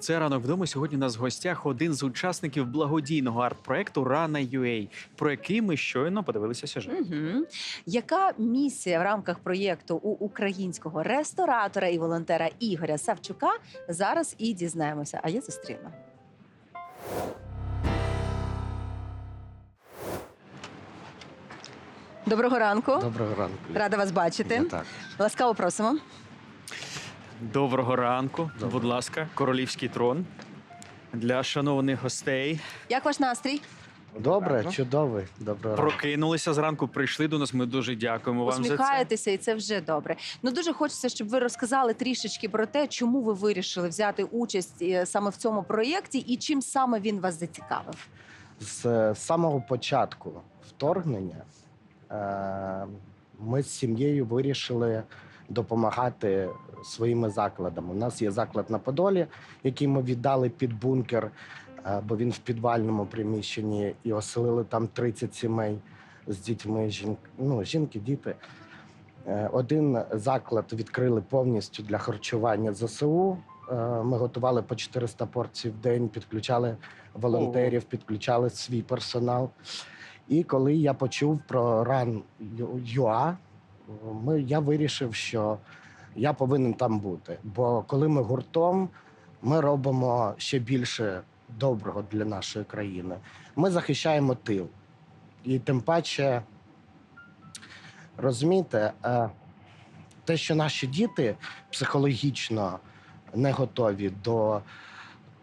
Це ранок вдома. Сьогодні у нас в гостях один з учасників благодійного арт-проекту Рана UA, про який ми щойно подивилися сюжет. Угу. Яка місія в рамках проєкту у українського ресторатора і волонтера Ігоря Савчука? Зараз і дізнаємося. А я зустріла. Доброго ранку. Доброго ранку. Рада вас бачити. Я так. Ласкаво просимо. Доброго ранку, Доброго. будь ласка, королівський трон для шанованих гостей. Як ваш настрій? Добре, чудовий. Доброго ранку. Прокинулися зранку, прийшли до нас. Ми дуже дякуємо вам за це. Усміхаєтеся, і це вже добре. Ну дуже хочеться, щоб ви розказали трішечки про те, чому ви вирішили взяти участь е, саме в цьому проєкті і чим саме він вас зацікавив. З самого початку вторгнення е, ми з сім'єю вирішили допомагати своїми закладами. У нас є заклад на Подолі, який ми віддали під бункер, е, бо він в підвальному приміщенні і оселили там 30 сімей з дітьми, жін... ну, жінки, діти. Е, Один заклад відкрили повністю для харчування ЗСУ. Е, Ми готували по 400 порцій в день, підключали волонтерів, підключали свій персонал. І коли я почув про ран ЮА, ми, я вирішив, що я повинен там бути. Бо коли ми гуртом, ми робимо ще більше доброго для нашої країни. Ми захищаємо тил. І тим паче, розумієте, е, те, що наші діти психологічно не готові до.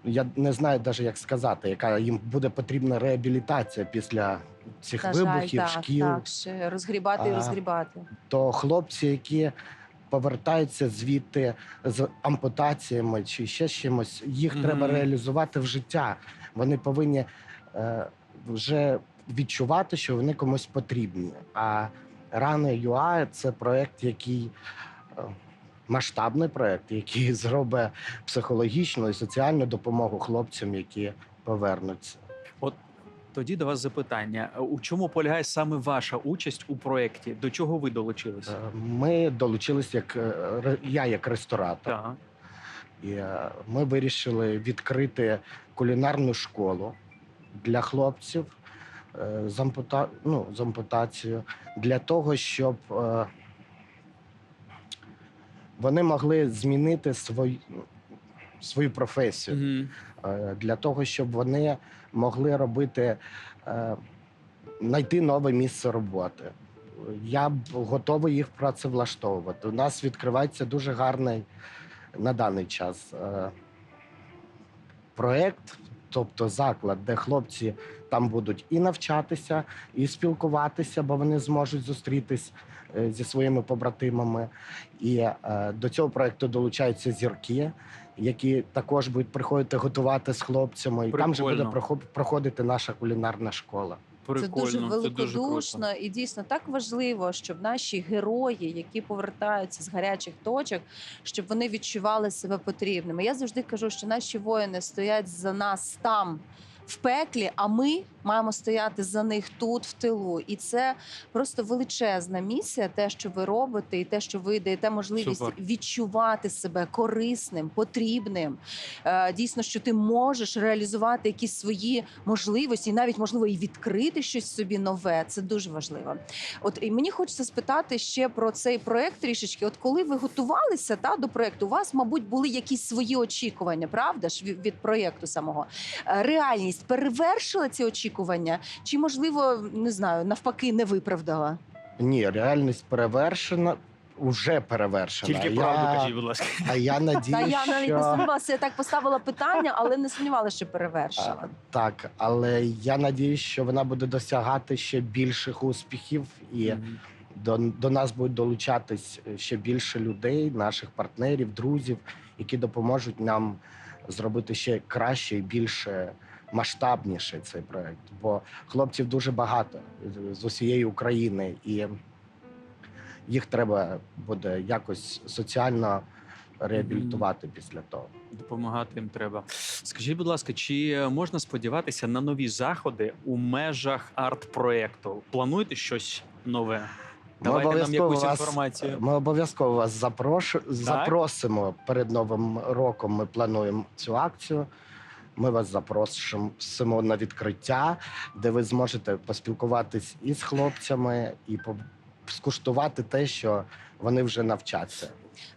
Я не знаю навіть, як сказати, яка їм буде потрібна реабілітація після цих жаль, вибухів, так, шкіл. так, ще розгрібати і А, розгрібати. То хлопці, які повертаються звідти з ампутаціями чи ще з чимось, їх Мгм. треба реалізувати в життя. Вони повинні е, вже відчувати, що вони комусь потрібні. А рани ЮА це проект, який. е, Масштабний проект, який зробить психологічну і соціальну допомогу хлопцям, які повернуться. От Тоді до вас запитання: у чому полягає саме ваша участь у проєкті? До чого ви долучилися? Е, Ми долучились як е, я як ресторатор. Так. І е, ми вирішили відкрити кулінарну школу для хлопців з, ампута... ну, з ампутацією, для того, щоб вони могли змінити свою, свою професію. Е, для того, щоб вони могли робити, е, знайти нове місце роботи. Я б готовий їх працевлаштовувати. У нас відкривається дуже гарний на даний час е, проєкт, тобто заклад, де хлопці там будуть і навчатися, і спілкуватися, бо вони зможуть зустрітись е, зі своїми побратимами. І е, до цього проєкту долучаються зірки, які також будуть приходити готувати з хлопцями. І там же буде Прикольно. проходити наша кулінарна школа. Прикольно, це дуже це дуже великодушно і дійсно так важливо, щоб наші герої, які повертаються з гарячих точок, щоб вони відчували себе потрібними. Я завжди кажу, що наші воїни стоять за нас там. В пеклі, а ми маємо стояти за них тут, в тилу, і це просто величезна місія. Те, що ви робите, і те, що ви даєте можливість Супер. відчувати себе корисним, потрібним. Е, Дійсно, що ти можеш реалізувати якісь свої можливості, і навіть можливо і відкрити щось собі нове. Це дуже важливо. От і мені хочеться спитати ще про цей проект трішечки. От коли ви готувалися та до проекту, у вас, мабуть, були якісь свої очікування, правда ж від, проекту самого? Е, Реальність перевершила ці очікування, чи можливо не знаю, навпаки, не виправдала? Ні, реальність перевершена, уже перевершена. Тільки я, кажіть, будь ласка. А я Та надію, я навіть не що... сумнівалася, я так поставила питання, але не сумнівалася, що перевершила. А, Так, але я надіюсь, що вона буде досягати ще більших успіхів, і Мгм. до, до нас будуть долучатись ще більше людей, наших партнерів, друзів, які допоможуть нам зробити ще краще і більше масштабніше цей проект. Бо хлопців дуже багато з усієї України, і їх треба буде якось соціально реабілітувати після того. Допомагати їм треба. Скажіть, будь ласка, чи можна сподіватися на нові заходи у межах арт-проекту? Плануєте щось нове? Давайте нам обов'язково якусь вас- інформацію. Ми обов'язково вас запрошу, запросимо перед новим роком. Ми плануємо цю акцію. Ми вас запросимо на відкриття, де ви зможете поспілкуватись і з хлопцями, і скуштувати те, що вони вже навчаться.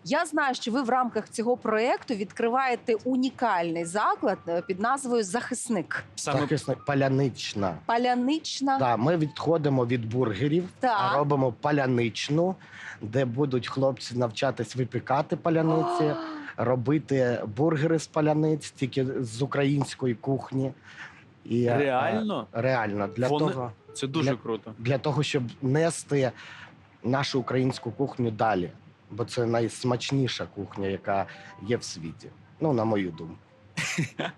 Я знаю, що ви в рамках цього проекту відкриваєте унікальний заклад е, під назвою Захисник. Саме Захисник палянична. Палянична. Так, ми відходимо від бургерів, Так. а робимо паляничну, де будуть хлопці навчатись випікати паляниці, робити бургери з паляниць, тільки з української кухні. І, е, реально реально для Вони- того, це дуже для- круто. для того, щоб нести нашу українську кухню далі. Бо це найсмачніша кухня, яка є в світі. Ну, на мою думку.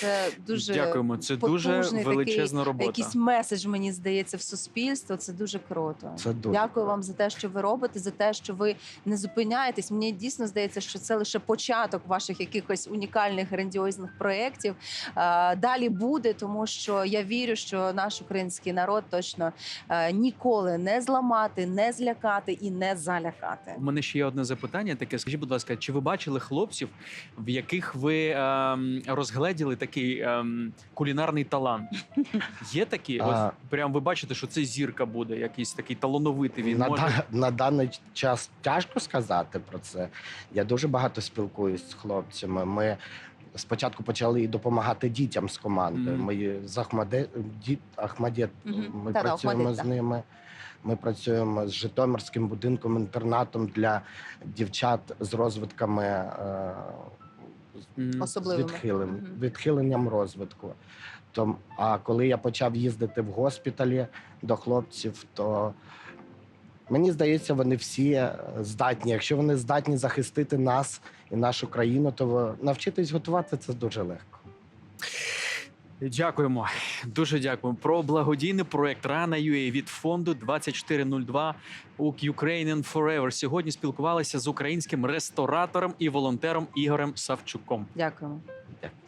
Це дуже Дякуємо. Це дуже величезна робота. якийсь меседж, мені здається, в суспільство. Це дуже круто. Це дуже Дякую вам за те, що ви робите, за те, що ви не зупиняєтесь. Мені дійсно здається, що це лише початок ваших якихось унікальних грандіозних проєктів. Далі буде, тому що я вірю, що наш український народ точно е, ніколи не зламати, не злякати і не залякати. У мене ще є одне запитання. Таке, скажіть, будь ласка, чи ви бачили хлопців, в яких ви ем, розгледіли такий ем, кулінарний талант? Є такі? А. От прям ви бачите, що це зірка буде, якийсь такий талановитий. Він на, може да- на даний час тяжко сказати про це. Я дуже багато спілкуюсь з хлопцями. Ми спочатку почали і допомагати дітям з командою. Мгм. Ми з Ахмаде, діт, Ахмадєт, Мгм. ми Та-да, працюємо Ахмадет, з так. ними. Ми працюємо з Житомирським будинком інтернатом для дівчат з розвитками е, М. з відхилен, відхиленням розвитку. Том, а коли я почав їздити в госпіталі до хлопців, то мені здається, вони всі е, здатні. Якщо вони здатні захистити нас і нашу країну, то навчитись готувати це дуже легко. Дякуємо, дуже дякуємо. Про благодійний проект Рана UA від фонду 2402 у Ukrainian Forever. Сьогодні спілкувалися з українським ресторатором і волонтером Ігорем Савчуком. Дякуємо. Дякую.